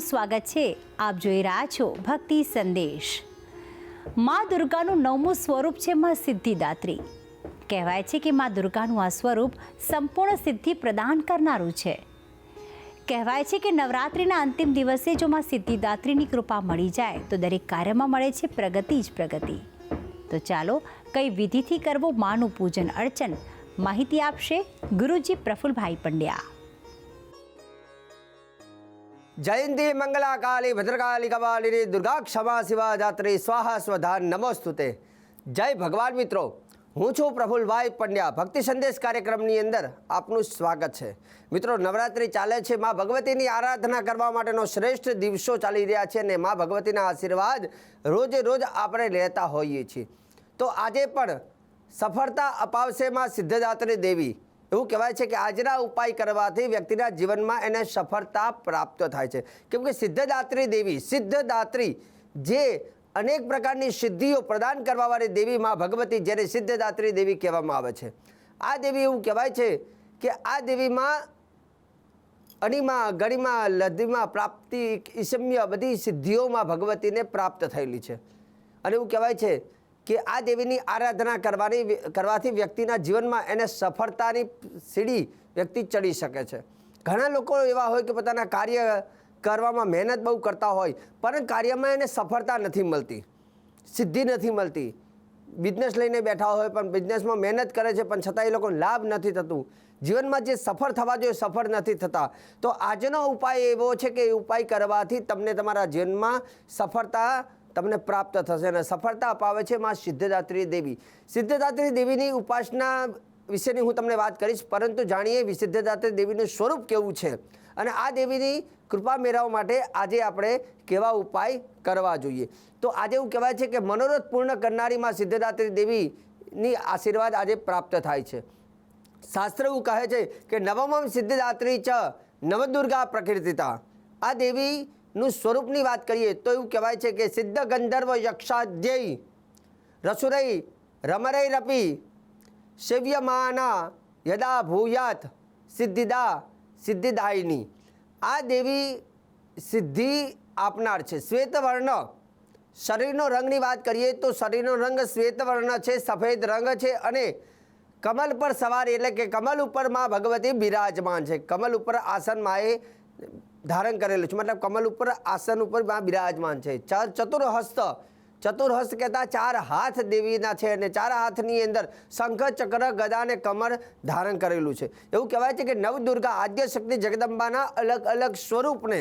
આપનું સ્વાગત છે. આપ જોઈ રહ્યા છો ભક્તિ સંદેશ. મા દુર્ગાનું નવમું સ્વરૂપ છે માં સિદ્ધિદાત્રી. કહેવાય છે કે મા દુર્ગાનું આ સ્વરૂપ સંપૂર્ણ સિદ્ધિ પ્રદાન કરનારું છે. કહેવાય છે કે નવરાત્રિના અંતિમ દિવસે જો મા સિદ્ધિદાત્રીની કૃપા મળી જાય તો દરેક કાર્યમાં મળે છે પ્રગતિ જ પ્રગતિ. તો ચાલો કઈ વિધિથી કરવું? માનું પૂજન અર્ચન. માહિતી આપશે ગુરુજી પ્રફુલભાઈ પંડ્યા. મંગલા કાલી ભદ્રકાલી કપાલિની દુર્ગા ક્ષમા શિવા જાત્રી સ્વાહા સ્વધાન નમોસ્તુતે જય ભગવાન મિત્રો હું છું પ્રફુલભાઈ પંડ્યા ભક્તિ સંદેશ કાર્યક્રમની અંદર આપનું સ્વાગત છે મિત્રો નવરાત્રિ ચાલે છે મા ભગવતીની આરાધના કરવા માટેનો શ્રેષ્ઠ દિવસો ચાલી રહ્યા છે અને મા ભગવતીના આશીર્વાદ રોજે રોજ આપણે લેતા હોઈએ છીએ તો આજે પણ સફળતા અપાવશે માં સિદ્ધદાત્રી દેવી એવું કહેવાય છે કે આજના ઉપાય કરવાથી વ્યક્તિના જીવનમાં એને સફળતા પ્રાપ્ત થાય છે. કેમ કે સિદ્ધદાત્રી દેવી, સિદ્ધદાત્રી જે અનેક પ્રકારની સિદ્ધિઓ પ્રદાન કરવાવાળી દેવી માં ભગવતી જેને સિદ્ધદાત્રી દેવી કહેવામાં આવે છે. આ દેવી એવું કહેવાય છે કે આ દેવીમાં અણીમાં, ગણીમાં લધીમાં પ્રાપ્તિ, ઈસમ્ય બધી સિદ્ધિઓમાં ભગવતીને પ્રાપ્ત થયેલી છે. અને એવું કહેવાય છે કે આ દેવીની આરાધના કરવાની કરવાથી વ્યક્તિના જીવનમાં એને સફળતાની સીડી વ્યક્તિ ચડી શકે છે. ઘણા લોકો એવા હોય કે પોતાના કાર્ય કરવામાં મહેનત બહુ કરતા હોય, પણ કાર્યમાં એને સફળતા નથી મળતી, સિદ્ધિ નથી મળતી. બિઝનેસ લઈને બેઠા હોય પણ બિઝનેસમાં મહેનત કરે છે, પણ છતાં એ લોકોને લાભ નથી થતું. જીવનમાં જે સફળ થવા જોઈએ સફળ નથી થતા. તો આજનો ઉપાય એવો છે કે એ ઉપાય કરવાથી તમને તમારા જીવનમાં સફળતા તમને પ્રાપ્ત થશે અને સફળતા અપાવે છે માં સિદ્ધદાત્રી દેવી. સિદ્ધદાત્રી દેવીની ઉપાસના વિશેની હું તમને વાત કરીશ, પરંતુ જાણીએ સિદ્ધદાત્રી દેવીનું સ્વરૂપ કેવું છે. અને આ દેવીની કૃપા મેળવવા માટે આજે આપણે કેવા ઉપાય કરવા જોઈએ. તો આજે એવું કહેવાય છે કે મનોરથ પૂર્ણ કરનારી માં સિદ્ધદાત્રી દેવીની આશીર્વાદ આજે પ્રાપ્ત થાય છે. શાસ્ત્ર એવું કહે છે કે નવમમ સિદ્ધદાત્રી ચ નવદુર્ગા પ્રકૃતિતા આ દેવીનું સ્વરૂપની વાત કરીએ તો એવું કહેવાય છે કે સિદ્ધ ગંધર્વ યક્ષાધ્યય રસુરઈ રમરઈ રપી, શિવ્યમાના યદા ભૂયાત, સિદ્ધિદા સિદ્ધિદાયની. આ દેવી સિદ્ધિ આપનાર છે. શ્વેતવર્ણ, શરીરનો રંગની વાત કરીએ તો શરીરનો રંગ શ્વેતવર્ણ છે, સફેદ રંગ છે અને કમલ પર સવાર એટલે કે કમલ ઉપરમાં ભગવતી બિરાજમાન છે. કમલ ઉપર આસન માએ ધારણ કરેલું છે. મતલબ કમલ ઉપર, આસન ઉપરમાં બિરાજમાન છે. ચતુર્હસ્ત ચતુર્હસ્ત કહેતા ચાર હાથ દેવીના છે અને ચાર હાથની અંદર શંખ, ચક્ર, ગદા અને કમર ધારણ કરેલું છે. એવું કહેવાય છે કે નવદુર્ગા આદ્ય શક્તિ જગદંબાના અલગ અલગ સ્વરૂપને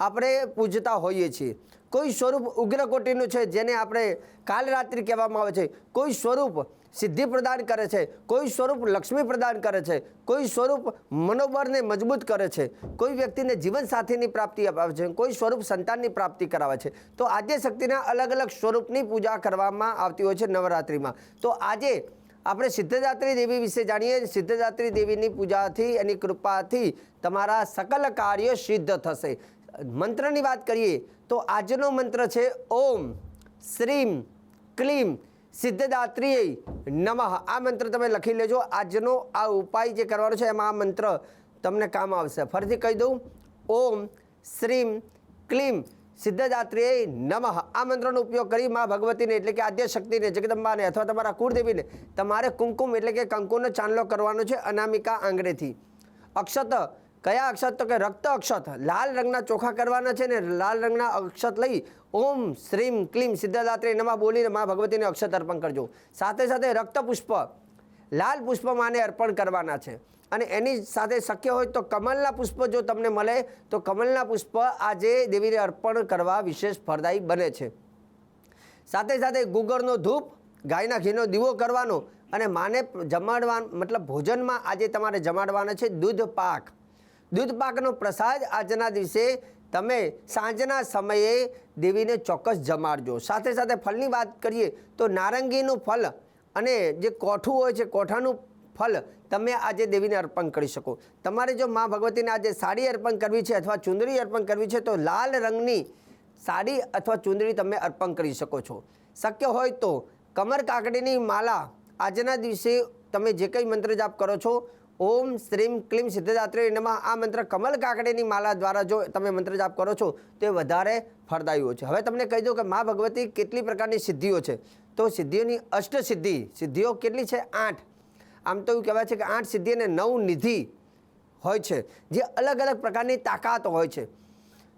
આપણે પૂજતા હોઈએ છીએ. કોઈ સ્વરૂપ ઉગ્રકોટીનું છે જેને આપણે કાલ રાત્રિ કહેવામાં આવે છે? કોઈ સ્વરૂપ સિદ્ધિ પ્રદાન કરે છે? કોઈ સ્વરૂપ લક્ષ્મી પ્રદાન કરે છે? કોઈ સ્વરૂપ મનોબળને મજબૂત કરે છે? કોઈ વ્યક્તિને જીવનસાથીની પ્રાપ્તિ અપાવે છે? કોઈ સ્વરૂપ સંતાનની પ્રાપ્તિ કરાવે છે? તો આજે શક્તિના અલગ અલગ સ્વરૂપની પૂજા કરવામાં આવતી હોય છે નવરાત્રિમાં. તો આજે આપણે સિદ્ધદાત્રી દેવી વિશે જાણીએ. સિદ્ધદાત્રી દેવીની પૂજાથી એની કૃપાથી તમારા સકલ કાર્ય સિદ્ધ થશે. મંત્રની વાત કરીએ તો આજનો મંત્ર છે, ઓમ, શ્રીમ, ક્લીમ, સિદ્ધદાત્રીય નમઃ. આ મંત્ર તમે લખી લેજો. આજનો આ ઉપાય જે કરવાનો છે, એમાં આ મંત્ર તમને કામ આવશે. ફરીથી કહી દઉં, ઓમ, શ્રીમ, ક્લીમ, સિદ્ધદાત્રીય નમઃ. આ મંત્રનો ઉપયોગ કરી મા ભગવતીને, એટલે કે આદ્ય શક્તિને, જગદંબાને અથવા તમારા કુળદેવીને, તમારે કુમકુમ એટલે કે કંકુનો ચાંદલો કરવાનો છે અનામિકા આંગળેથી. અક્ષત કયા અક્ષત? તો કે રક્ત અક્ષત. લાલ રંગના ચોખા કરવાના છે ને, લાલ રંગના અક્ષત લઈ ઓમ શ્રીમ ક્લીમ સિદ્ધદાત્રી નમા બોલીને મા ભગવતીને અક્ષત અર્પણ કરજો. સાથે સાથે રક્ત પુષ્પ, લાલ પુષ્પ માને અર્પણ કરવાના છે. અને એની સાથે શક્ય હોય તો કમલના પુષ્પ જો તમને મળે, તો કમલના પુષ્પ આજે દેવીને અર્પણ કરવા વિશેષ ફળદાયી બને છે. સાથે સાથે ગુગળનો ધૂપ, ગાયના ઘીનો દીવો કરવાનો અને માને જમાડવા, મતલબ ભોજનમાં આજે તમારે જમાડવાના છે દૂધ પાક. દૂધ પાકનો પ્રસાદ આજના દિવસે તમે સાંજના સમયે દેવીને ચોક્કસ જમાડજો. સાથે સાથે ફળની વાત કરીએ તો નારંગીનું ફળ અને જે કોઠું હોય છે, કોઠાનું ફળ તમે આજે દેવીને અર્પણ કરી શકો. તમારે જો મા ભગવતીને આજે સાડી અર્પણ કરવી છે અથવા ચુંદડી અર્પણ કરવી છે તો લાલ રંગની સાડી અથવા ચુંદડી તમે અર્પણ કરી શકો છો. શક્ય હોય તો કમર કાકડીની માલા આજના દિવસે તમે જે કંઈ મંત્ર જાપ કરો છો ઓમ શ્રીમ ક્લીમ સિદ્ધદાત્રી નમઃ. આ મંત્ર કમલ કાકડીની માલા દ્વારા જો તમે મંત્ર જાપ કરો છો, તે વધારે ફળદાયી છે. હવે તમને કહી દઉં કે મા ભગવતી કેટલી પ્રકારની સિદ્ધિઓ છે. તો સિદ્ધિઓની અષ્ટ સિદ્ધિ. સિદ્ધિઓ કેટલી છે? આઠ. આમ તો એવું કહેવાય છે કે આઠ સિદ્ધિ અને નવ નિધિ હોય છે, જે અલગ અલગ પ્રકારની તાકાત હોય છે.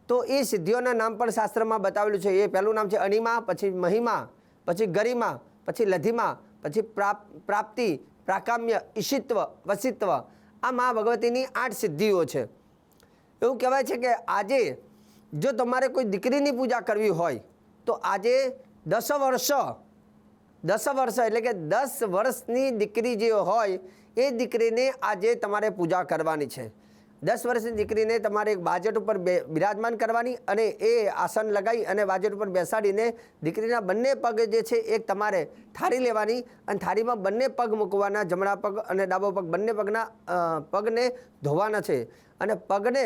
તો એ સિદ્ધિઓના નામ પણ શાસ્ત્રમાં બતાવેલું છે. એ પહેલું નામ છે અણિમા પછી મહિમા, પછી ગરિમા, પછી લધિમા, પછી પ્રાપ, પ્રાપ્તિ પ્રાકામ્ય, ઈશિત્વ, વસિત્વ. આ મા ભગવતીની આઠ સિદ્ધિઓ છે. એવું કહેવાય છે કે આજે જો તમારે કોઈ દીકરીની પૂજા કરવી હોય, તો આજે દસ વર્ષ દસ વર્ષ એટલે કે દસ વર્ષની દીકરી જે હોય, એ દીકરીને આજે તમારે પૂજા કરવાની છે. દસ વર્ષની દીકરીને તમારે એક બાજેટ ઉપર બે બિરાજમાન કરવાની અને એ આસન લગાવી અને બાજેટ ઉપર બેસાડીને દીકરીના બંને પગ જે છે એક તમારે થાળી લેવાની અને થાળીમાં બંને પગ મૂકવાના, જમણા પગ અને ડાબો પગ. બંને પગના પગને ધોવાના છે અને પગને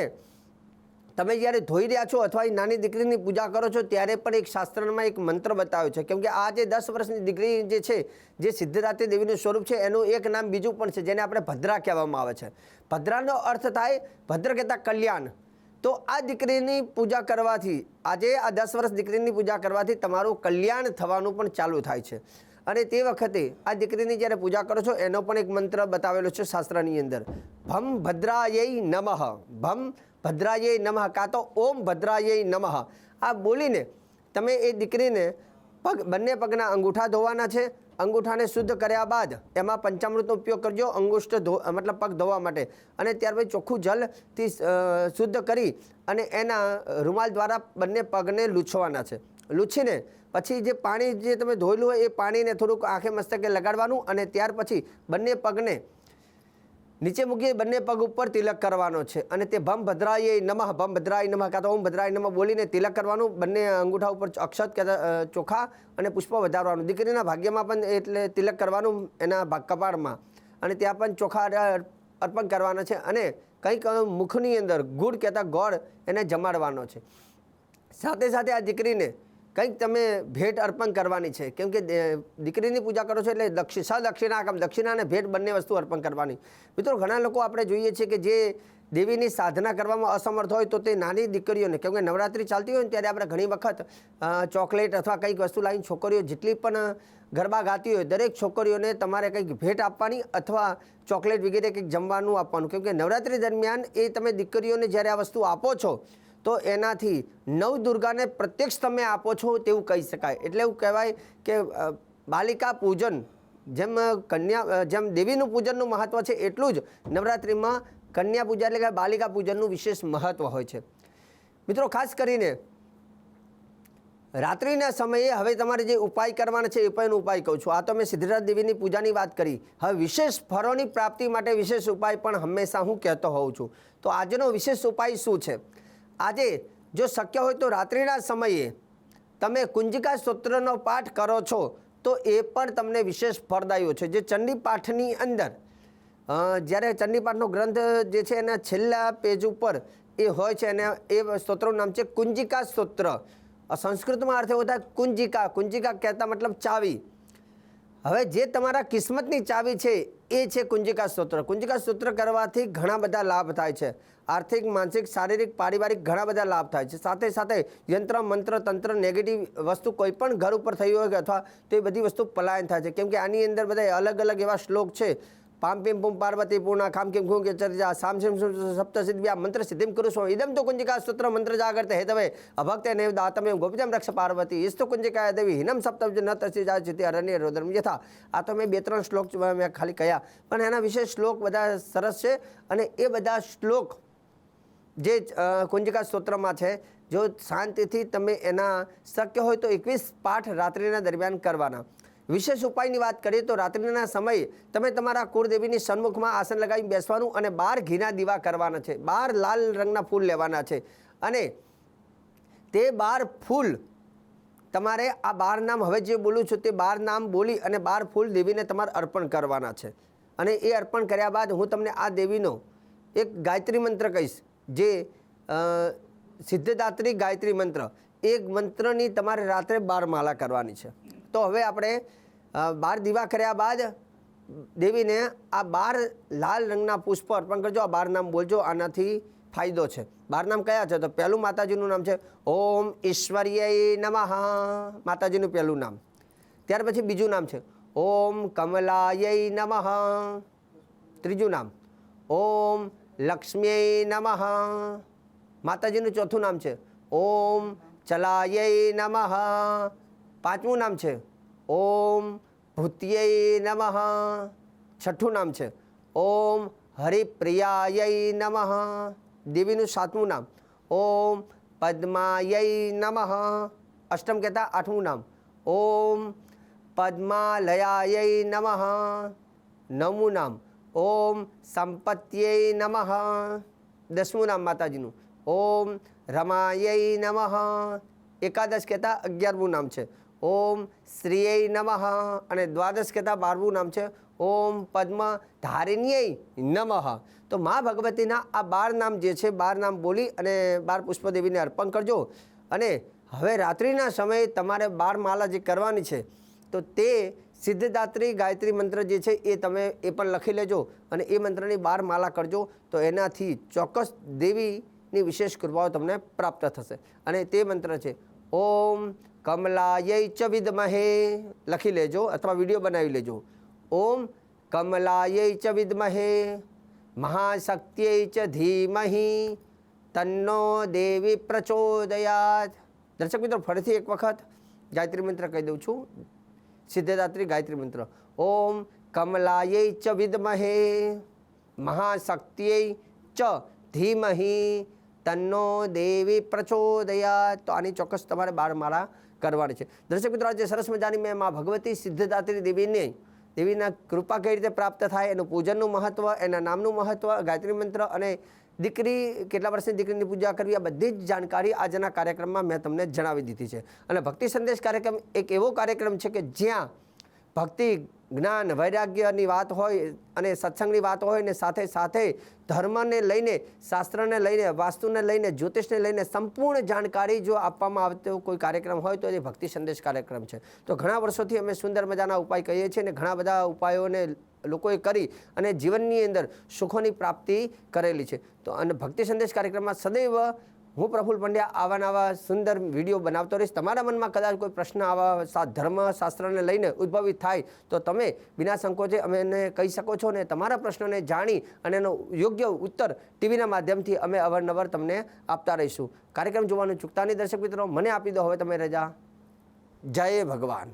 તમે જ્યારે ધોઈ રહ્યા છો અથવા એ નાની દીકરીની પૂજા કરો છો, ત્યારે પણ એક શાસ્ત્રમાં એક મંત્ર બતાવ્યો છે. કેમકે આ જે દસ વર્ષની દીકરી જે છે, જે સિદ્ધરાત્રી દેવીનું સ્વરૂપ છે, એનું એક નામ બીજું પણ છે, જેને આપણે ભદ્રા કહેવામાં આવે છે. ભદ્રાનો અર્થ થાય ભદ્ર કહેતા કલ્યાણ. તો આ દીકરીની પૂજા કરવાથી, આજે આ દસ વર્ષ દીકરીની પૂજા કરવાથી તમારું કલ્યાણ થવાનું પણ ચાલુ થાય છે. અને તે વખતે આ દીકરીની જ્યારે પૂજા કરો છો, એનો પણ એક મંત્ર બતાવેલો છે શાસ્ત્રની અંદર. ભમ ભદ્રાય નમઃ, ભમ ભદ્રાય નમઃ કાં તો ઓમ ભદ્રાય નમઃ. આ બોલીને તમે એ દીકરીને પગ, બંને પગના અંગૂઠા ધોવાના છે. અંગૂઠાને શુદ્ધ કર્યા બાદ એમાં પંચામૃતનો ઉપયોગ કરજો, અંગુષ્ઠ ધો, મતલબ પગ ધોવા માટે. અને ત્યાર પછી ચોખ્ખું જલથી શુદ્ધ કરી અને એના રૂમાલ દ્વારા બંને પગને લૂછવાના છે. લૂછીને પછી જે પાણી જે તમે ધોયેલું હોય એ પાણીને થોડુંક આંખે મસ્તકે લગાડવાનું અને ત્યાર પછી બંને પગને નીચે મૂકી બંને પગ ઉપર તિલક કરવાનો છે. અને તે ભમ ભદ્રાય નમઃ, ભમ ભદ્રાય નમઃ કાં તો ઓમ ભદ્રાય નમઃ બોલીને તિલક કરવાનું. બંને અંગૂઠા ઉપર અક્ષત કે ચોખા અને પુષ્પ વધારવાનું. દીકરીના ભાગ્યમાં પણ એટલે તિલક કરવાનું એના કપાળમાં. અને ત્યાં પણ ચોખા અર્પણ કરવાના છે અને કંઈક મુખની અંદર ગુડ કહેતા ગોળ એને જમાડવાનો છે. સાથે સાથે આ દીકરીને કંઈક તમે ભેટ અર્પણ કરવાની છે. કેમ કે દીકરીની પૂજા કરો છો એટલે દક્ષિણ સદક્ષિણા કામ, દક્ષિણા અને ભેટ બંને વસ્તુ અર્પણ કરવાની. મિત્રો, ઘણા લોકો આપણે જોઈએ છીએ કે જે દેવીની સાધના કરવામાં અસમર્થ હોય તો તે નાની દીકરીઓને, કેમ કે નવરાત્રિ ચાલતી હોય ને ત્યારે આપણે ઘણી વખત ચોકલેટ અથવા કંઈક વસ્તુ લાવીને છોકરીઓ જેટલી પણ ગરબા ગાતી હોય, દરેક છોકરીઓને તમારે કંઈક ભેટ આપવાની અથવા ચોકલેટ વગેરે કંઈક જમવાનું આપવાનું. કેમ કે નવરાત્રિ દરમિયાન એ તમે દીકરીઓને જ્યારે આ વસ્તુ આપો છો તો એનાથી નવ દુર્ગાને પ્રત્યક્ષ તમે આપો છો તેવું કહી શકાય. એટલે એવું કહેવાય કે બાલિકા પૂજન જેમ કન્યા જેમ દેવીનું પૂજનનું મહત્ત્વ છે એટલું જ નવરાત્રિમાં કન્યા પૂજા એટલે કે બાલિકા પૂજનનું વિશેષ મહત્ત્વ હોય છે. મિત્રો, ખાસ કરીને રાત્રિના સમયે હવે તમારે જે ઉપાય કરવાના છે એ પણ ઉપાય કહું છું. આ તો મેં સિદ્ધરાજ દેવીની પૂજાની વાત કરી. હવે વિશેષ ફળોની પ્રાપ્તિ માટે વિશેષ ઉપાય પણ હંમેશા હું કહેતો હોઉં છું. તો આજનો વિશેષ ઉપાય શું છે? આજે જો શક્ય હોય તો રાત્રિના સમયે તમે કુંજિકા સૂત્રનો પાઠ કરો છો, તો એ પણ તમને વિશેષ ફળદાયો છે. જે ચંડી પાઠની અંદર જ્યારે જ્યારે ચંડીપાઠનો ગ્રંથ જે છે એના છેલ્લા પેજ ઉપર એ હોય છે અને એ સ્તોત્રનું નામ છે કુંજિકા સ્તોત્ર. સંસ્કૃતમાં અર્થ એવો થાય કુંજિકા કુંજિકા કહેતા મતલબ ચાવી. હવે જે તમારા કિસ્મતની ચાવી છે, એ છે કુંજિકા સ્તોત્ર. કુંજિકા સ્તોત્ર કરવાથી ઘણા બધા લાભ થાય છે. આર્થિક, માનસિક, શારીરિક, પારિવારિક ઘણા બધા લાભ થાય છે. સાથે સાથે યંત્ર, મંત્ર, તંત્ર નેગેટિવ વસ્તુ કોઈ પણ ઘર ઉપર થઈ હોય અથવા તો એ બધી વસ્તુ પલાયન થાય છે. કેમ કે આની અંદર બધા અલગ અલગ એવા શ્લોક છે. પામ પીમ પુમ પાર્વતી પૂર્ણા ખામ કિમ ખૂમ કે ચર્ચા સામ સિમ સપ્ત સિદ્ધ્યા મંત્ર સિદ્ધિમ કરું છું. ઇદમ તો કુંજિકા સ્તોત્ર મંત્ર જાગરતે હેતવે અભક્તે નૈવ દાતમે ગોપિતમ રક્ષ પાર્વતી. ઇસ્તો કુંજિકાય દેવી. હિનમ સપ્ત ન તસી જાય ચિત્તે અરણ્ય રોદરમ યથા. આ તો મેં બે ત્રણ શ્લોક મેં ખાલી કહ્યા પણ એના વિશે શ્લોક બધા સરસ છે અને એ બધા શ્લોક જે કુંજિકા સ્તોત્રમાં છે, જો શાંતિથી તમે એના શક્ય હોય તો એકવીસ પાઠ રાત્રિના દરમિયાન કરવાના. વિશેષ ઉપાયની વાત કરીએ તો રાત્રિના સમયે તમે તમારા કુળદેવીની સન્મુખમાં આસન લગાવી બેસવાનું અને બાર ઘીના દીવા કરવાના છે. બાર લાલ રંગના ફૂલ લેવાના છે. અને તે બાર ફૂલ તમારે આ બાર નામ, હવે જે બોલું છું તે બાર નામ બોલી અને બાર ફૂલ દેવીને તમારે અર્પણ કરવાના છે. અને એ અર્પણ કર્યા બાદ હું તમને આ દેવીનો એક ગાયત્રી મંત્ર કહીશ, જે સિદ્ધદાત્રી ગાયત્રી મંત્ર. એ મંત્રની તમારે રાત્રે બાર માળા કરવાની છે. તો હવે આપણે બાર દીવા કર્યા બાદ દેવીને આ બાર લાલ રંગના પુષ્પ અર્પણ કરજો. આ બાર નામ બોલજો, આનાથી ફાયદો છે. બાર નામ કયા છે? તો પહેલું માતાજીનું નામ છે. ઓમ ઈશ્વર્ય નમઃ. માતાજીનું પહેલું નામ. ત્યાર પછી બીજું નામ છે. ઓમ કમલાય નમઃ. ત્રીજું નામ. ઓમ લક્ષ્મ્યય નમઃ. માતાજીનું ચોથું નામ છે. ઓમ ચલાય નમઃ. પાંચમું નામ છે. ઓમ ભૂત્યય નમઃ. છઠ્ઠું નામ છે. ઓમ હરિપ્રિયાય નમઃ. દેવીનું સાતમું નામ. ઓમ પદ્માય નમઃ. અષ્ટમ કહેતા આઠમું નામ. ઓમ પદ્માલયાય નમઃ. નવમું નામ. ઓમ સંપત્યય નમઃ. દસમું નામ માતાજીનું. ઓમ રમાય નમઃ. એકાદશ કહેતા અગિયારમું નામ છે. ઓમ શ્રીય નમઃ અને દ્વાદશ કહેતા બારમું નામ છે. ઓમ પદ્મ ધારિણ્ય નમઃ. તો મા ભગવતીના આ બાર નામ જે છે, બાર નામ બોલી અને બાર પુષ્પદેવીને અર્પણ કરજો. અને હવે રાત્રિના સમયે તમારે બાર માલા જે કરવાની છે, તો તે સિદ્ધદાત્રી ગાયત્રી મંત્ર જે છે, એ તમે એ પણ લખી લેજો અને એ મંત્રની બાર માલા કરજો. તો એનાથી ચોક્કસ દેવીની વિશેષ કૃપાઓ તમને પ્રાપ્ત થશે. અને તે મંત્ર છે, ઓમ કમલાય ચ વિદમહે. લખી લેજો અથવા વીડિયો બનાવી લેજો. ઓમ કમલાય ચ વિદમહે. મહાશક્ત્यै ચ ધીમહિ. તન્નો દેવી પ્રચોદયાત. દર્શક મિત્રો, ફરીથી એક વખત ગાયત્રી મંત્ર કહી દઉં છું. સિદ્ધદાત્રી ગાયત્રી મંત્ર. ઓમ કમલાય ચ વિદમહે. મહાશક્ત્यै ચ ધીમહિ. તન્નો દેવી પ્રચોદયાત. તો આની ચોક્કસ તમારે બાર માળા કરવાની છે. દર્શક મિત્રો, આજે સરસ મજાની મેં મા ભગવતી સિદ્ધદાત્રી દેવીને, દેવીના કૃપા કઈ રીતે પ્રાપ્ત થાય, એનું પૂજનનું મહત્વ, એના નામનું મહત્વ, ગાયત્રી મંત્ર અને દીકરી, કેટલા વર્ષની દીકરીની પૂજા કરવી, આ બધી જ જાણકારી આજના કાર્યક્રમમાં મેં તમને જણાવી દીધી છે. અને ભક્તિ સંદેશ કાર્યક્રમ એક એવો કાર્યક્રમ છે કે જ્યાં ભક્તિ જ્ઞાન, વૈરાગ્યની વાત હોય અને સત્સંગની વાત હોય ને સાથે સાથે ધર્મને લઈને, શાસ્ત્રને લઈને, વાસ્તુને લઈને, જ્યોતિષને લઈને સંપૂર્ણ જાણકારી જો આપવામાં આવતો કોઈ કાર્યક્રમ હોય તો એ ભક્તિ સંદેશ કાર્યક્રમ છે. તો ઘણા વર્ષોથી અમે સુંદર મજાના ઉપાય કહીએ છીએ અને ઘણા બધા ઉપાયોને લોકોએ કરી અને જીવનની અંદર સુખોની પ્રાપ્તિ કરેલી છે. તો અને ભક્તિ સંદેશ કાર્યક્રમમાં સદૈવ હું પ્રફુલ પંડ્યા આવા નવા સુંદર વીડિયો બનાવતો રહીશ. તમારા મનમાં કદાચ કોઈ પ્રશ્ન, આવા સા ધર્મ લઈને ઉદ્ભવિત થાય, તો તમે વિના સંકોચે અમે એને કહી શકો છો ને તમારા પ્રશ્નોને જાણી અને એનો યોગ્ય ઉત્તર ટીવીના માધ્યમથી અમે અવારનવાર તમને આપતા રહીશું. કાર્યક્રમ જોવાનું ચૂકતા નહીં દર્શક મિત્રો, મને આપી દો હવે તમે રજા. જય ભગવાન.